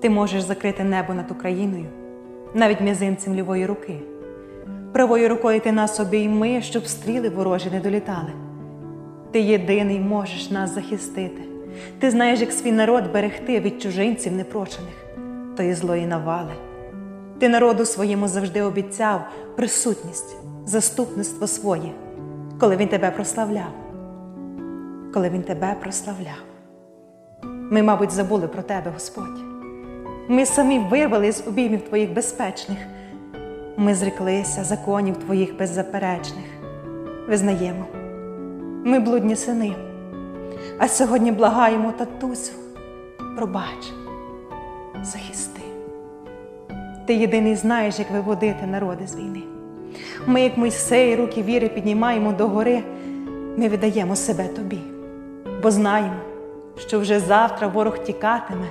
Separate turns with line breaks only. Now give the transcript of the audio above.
Ти можеш закрити небо над Україною, навіть мізинцем лівої руки. Правою рукою ти нас обійми, щоб стріли ворожі не долітали. Ти єдиний можеш нас захистити. Ти знаєш, як свій народ берегти від чужинців непрочених, тої злої навали. Ти народу своєму завжди обіцяв присутність, заступництво своє, коли він тебе прославляв. Коли він тебе прославляв. Ми, мабуть, забули про тебе, Господь. Ми самі вирвали з обіймів твоїх безпечних. Ми зреклися законів твоїх беззаперечних. Визнаємо, ми блудні сини. А сьогодні благаємо татусю, пробач, захисти. Ти єдиний знаєш, як виводити народи з війни. Ми, як Мойсей, руки віри піднімаємо до гори, ми віддаємо себе тобі, бо знаємо, що вже завтра ворог тікатиме,